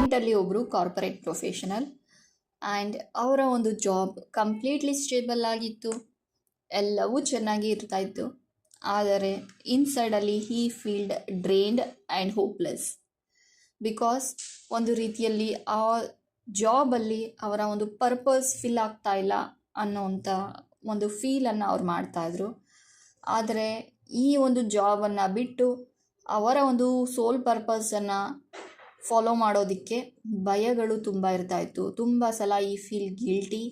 ಮೂಮೆಂಟಲ್ಲಿ ಒಬ್ಬರು corporate professional and ಅವರ ಒಂದು ಜಾಬ್ ಕಂಪ್ಲೀಟ್ಲಿ ಸ್ಟೇಬಲ್ ಆಗಿತ್ತು. ಎಲ್ಲವೂ ಚೆನ್ನಾಗಿ ಇರ್ತಾ ಇತ್ತು. ಆದರೆ ಇನ್ಸೈಡಲ್ಲಿ he felt drained and hopeless because ಒಂದು ರೀತಿಯಲ್ಲಿ ಆ ಜಾಬಲ್ಲಿ ಅವರ ಒಂದು ಪರ್ಪಸ್ ಫಿಲ್ ಆಗ್ತಾ ಇಲ್ಲ ಅನ್ನೋವಂಥ ಒಂದು ಫೀಲನ್ನು ಅವ್ರು ಮಾಡ್ತಾಯಿದ್ರು ಆದರೆ ಈ ಒಂದು ಜಾಬನ್ನು ಬಿಟ್ಟು ಅವರ ಒಂದು ಸೋಲ್ ಪರ್ಪಸನ್ನು ಫಾಲೋ ಮಾಡೋದಕ್ಕೆ ಭಯಗಳು ತುಂಬ ಇರ್ತಾಯಿತ್ತು. ತುಂಬ ಸಲ ಈ feel guilty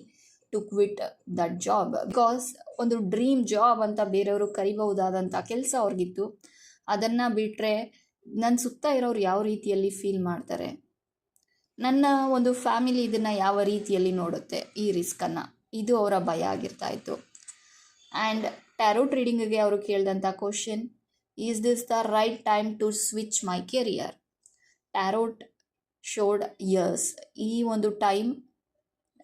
to quit that job because ಒಂದು ಡ್ರೀಮ್ ಜಾಬ್ ಅಂತ ಬೇರೆಯವರು ಕರಿಬಹುದಾದಂಥ ಕೆಲಸ ಅವ್ರಿಗಿತ್ತು. ಅದನ್ನು ಬಿಟ್ಟರೆ ನನ್ನ ಸುತ್ತ ಇರೋರು ಯಾವ ರೀತಿಯಲ್ಲಿ ಫೀಲ್ ಮಾಡ್ತಾರೆ? ನನ್ನ ಒಂದು ಫ್ಯಾಮಿಲಿ ಇದನ್ನು ಯಾವ ರೀತಿಯಲ್ಲಿ ನೋಡುತ್ತೆ? ಈ ರಿಸ್ಕನ್ನು ಇದು ಅವರ ಭಯ ಆಗಿರ್ತಾ ಇತ್ತು ಆ್ಯಂಡ್ ಟ್ಯಾರೋ ಟ್ರೇಡಿಂಗಿಗೆ ಅವರು ಕೇಳಿದಂಥ question is this the right time to switch my career tarot showed years ಈ ಒಂದು time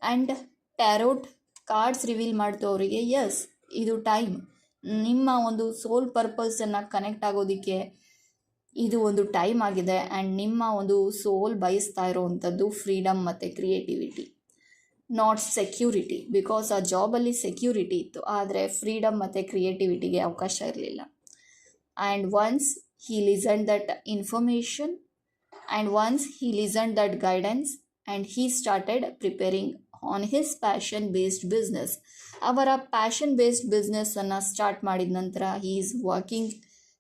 and tarot cards reveal ಮಾಡ್ತು ಅವರಿಗೆ ಎಸ್ ಇದು ಟೈಮ್ ನಿಮ್ಮ ಒಂದು ಸೋಲ್ ಪರ್ಪಸನ್ನು ಕನೆಕ್ಟ್ ಆಗೋದಕ್ಕೆ ಇದು ಒಂದು ಟೈಮ್ ಆಗಿದೆ ಆ್ಯಂಡ್ ನಿಮ್ಮ ಒಂದು ಸೋಲ್ ಬಯಸ್ತಾ ಇರೋವಂಥದ್ದು ಫ್ರೀಡಮ್ ಮತ್ತು ಕ್ರಿಯೇಟಿವಿಟಿ ನಾಟ್ ಸೆಕ್ಯೂರಿಟಿ ಬಿಕಾಸ್ ಆ ಜಾಬಲ್ಲಿ ಸೆಕ್ಯೂರಿಟಿ ಇತ್ತು. ಆದರೆ ಫ್ರೀಡಮ್ ಮತ್ತು ಕ್ರಿಯೇಟಿವಿಟಿಗೆ ಅವಕಾಶ ಇರಲಿಲ್ಲ. And once he listen that information and once he listen that guidance and he started preparing on his passion based business ಅವರ ಪ್ಯಾಷನ್ ಬೇಸ್ಡ್ ಬಿಸ್ನೆಸ್ಸನ್ನು ಸ್ಟಾರ್ಟ್ ಮಾಡಿದ ನಂತರ he is working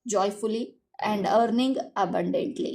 joyfully and earning abundantly